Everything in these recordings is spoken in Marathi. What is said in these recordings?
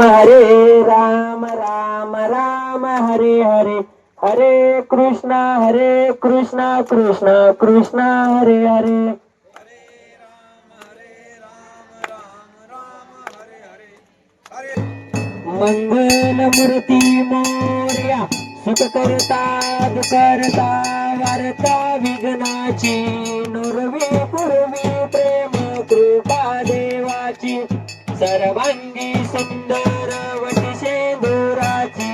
हरे राम राम राम हरे हरे. हरे कृष्णा हरे कृष्णा कृष्ण कृष्ण हरे हरे. मंगल मूर्ती मोर्या सुख करता करता वार्ता विघ्नाची नुरवी पूर्वी प्रेम कृपा दे. सर्वांगी सुंदर वटी शेंदुराची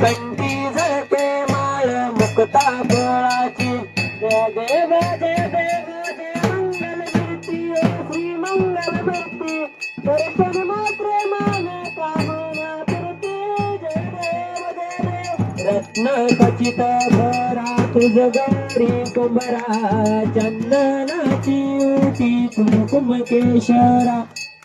कंठी झळके माळ मुक्ता फळाची. जय देव जय देव जय मंगल मूर्ती श्री मंगल मूर्ती. दर्शन मात्र मान कामना पुरते जय देव जय देव. रत्न खचित भरा तुझ गौरी कुंभरा चंदनाची उटी कुंकुम केशरा.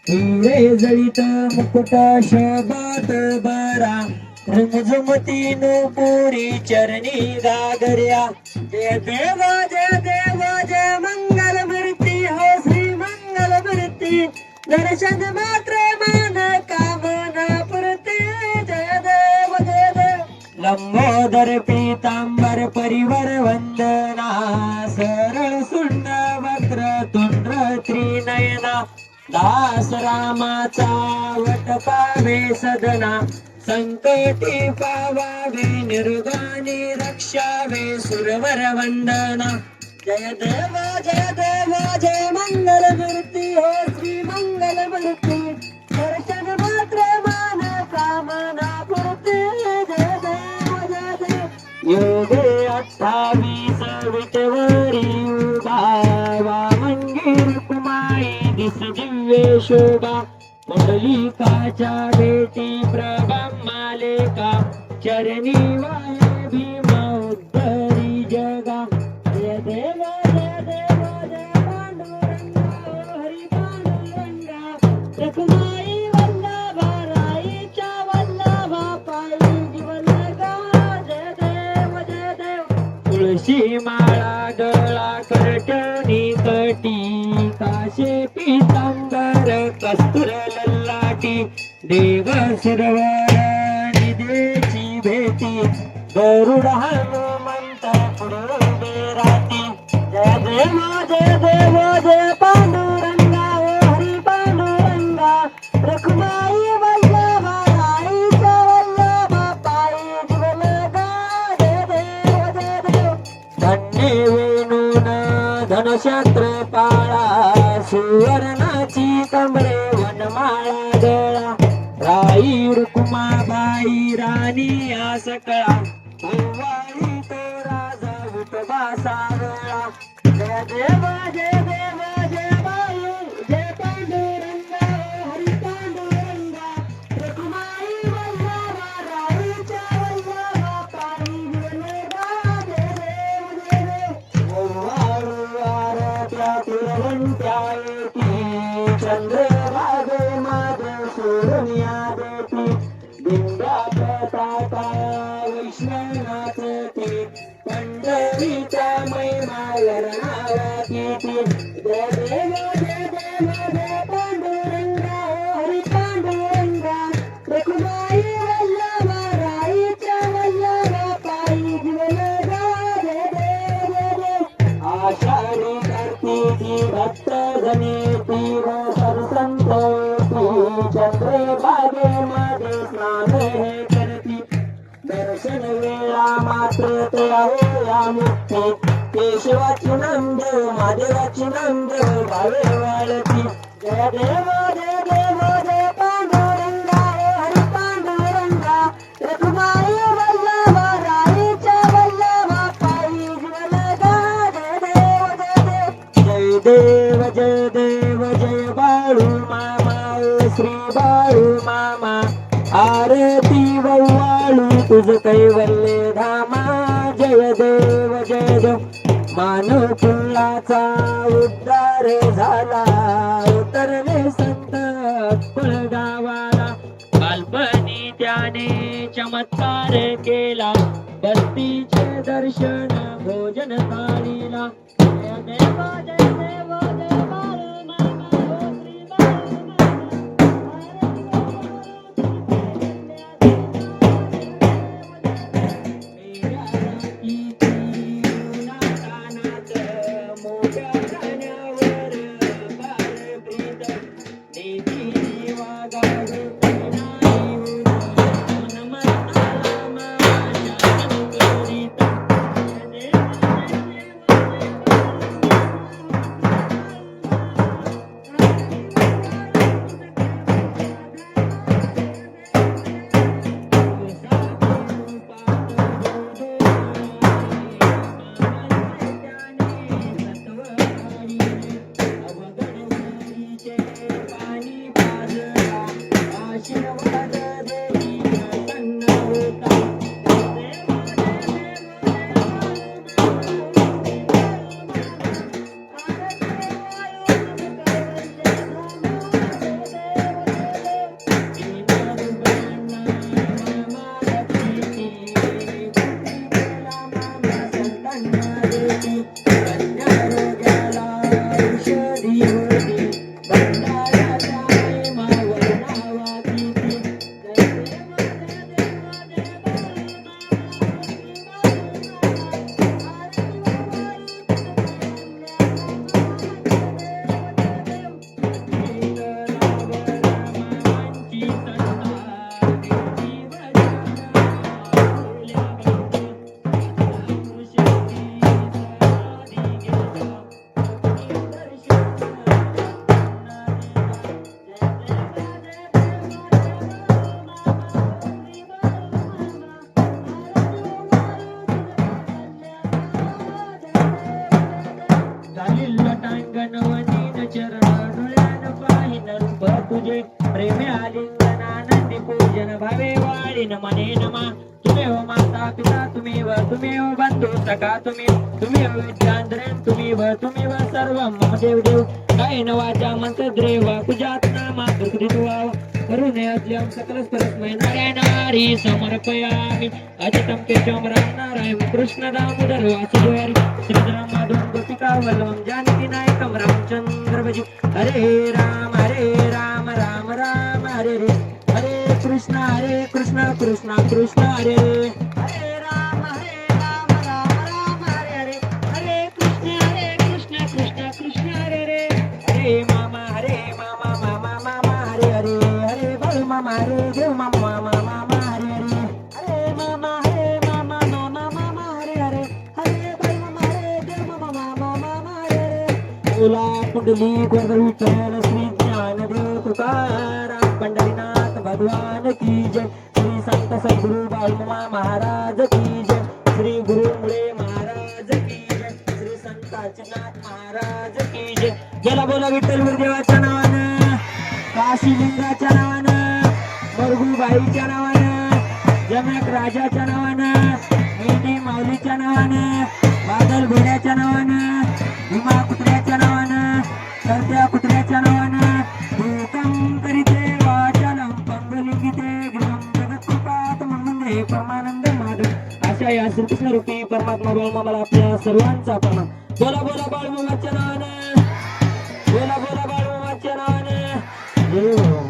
हिरे जळीत मुकुट शोभत बरा. रंगझुमती नुपुरी चरणी गागर्या. जय देवा जय देवा जय मंगल मूर्ती हो श्री मंगल मूर्ती. दर्शन मात्र मान कामना पुरते. जय देव जय देव. लंबोदर पीतांबर परिवर वंदना दास रामाचा वट पावे सदना संकटी पावावे निर्गानी रक्षावे सुरवर वंदना. जय देव जय देव जय मंगल मूर्ती हो श्री मंगल मूर्ती. दर्शन मात्र मान कामना पुरते. जय देव जय देव. योग दिव्य शोभा मंडलिकाच्या भेटी प्रभम मालेका चरणी वाय भीमा उद्धरी जगा. जय देवा जय देव जय पांडुरंगा हरी पांडुरंगा. रखुमाई वल्लभा वल्लभा पायी जीवन जय देव जय देव. तुळशी कस्तुर लल्लाटी देव सुरवर निदेची भेटी. गरुड हनुमंत पुढे राती जय देव जय देव जय पांडुरंगा राई रुक्मा बाई राणी आसकळा. ओवाळी तो राजा विठोबा सारळा. जय देवा जय देवा. वैष्णवनाथ ती पंढरीच्या महिमावर नावाती वाळती मुक्ती केशवाची नंद महादेवाची नंद भावे वाळती जय देव जय देव जय पांडुरंगा हरी पांडुरंगा. रघुमाई वल्लभा राईच्या वल्लभा पायी जीवनगा जय देव जय देव. जय देव जय देव जय बाळू मामा श्री बाळू मामा. आरती वव्वाळू तुझ कैवल्य धाम. मानव कुलाचा उद्धार झाला. उतरले संत अक्कल गावाला बालपणी त्याने चमत्कार केला. बस्तीचे दर्शन भोजन थाळीला देवा देवा देवा हो बंधू तुम्ही तुम्ही हो विद्यांद्रेन तुम्ही व तुम्ही व सर्व महादेव देव. देव नवाच्या न द्रेवा मंत्र द्रेव कुजात्ना अद्यम सकल समर्पयामि. राम नारायण कृष्ण दामोदर वासुदेव. गोपिका जानकी रामचंद्र हरे राम हरे राम राम राम हरे हरे. हरे कृष्ण हरे कृष्ण कृष्ण कृष्ण हरे. हरे बाळू मामा देव मामा मामा हरे हरे मामा हरे मामा मामा मामा हरे हरे मामा हरे देव मामा मामा मामा हरे हरे कुंडली गोंधळ विठ्ठल श्री ज्ञानदेव तुकाराम पंढरीनाथ भगवान की जय. श्री संत सद्गुरु बाळूमामा महाराज की जय. श्री गुरु मुळे महाराज की जय. श्री संत अचनाथ महाराज की जय. गेला बोला विठ्ठल गुरुदेवाच्या नावानं. काशीलिंगाच्या नावानं. मरगुबाईच्या नावानं जमक राजाच्या नावानं मेंढी माऊलीच्या नावानं बादल घोड्याच्या नावानं भीमा कुत्र्याच्या नावानं सरत्या कुत्र्याच्या नावानं भूकम करीते वाचालं पंगलिंगिते गृहम जगत्कृपात हे परमानंद माधव अशा या श्रीकृष्ण रूपी परमात्मा मला आपल्या सर्वांचा प्रमाण बोला बोला बाळमामाच्या नावानं बोला बोला बाळमामाच्या नावानं.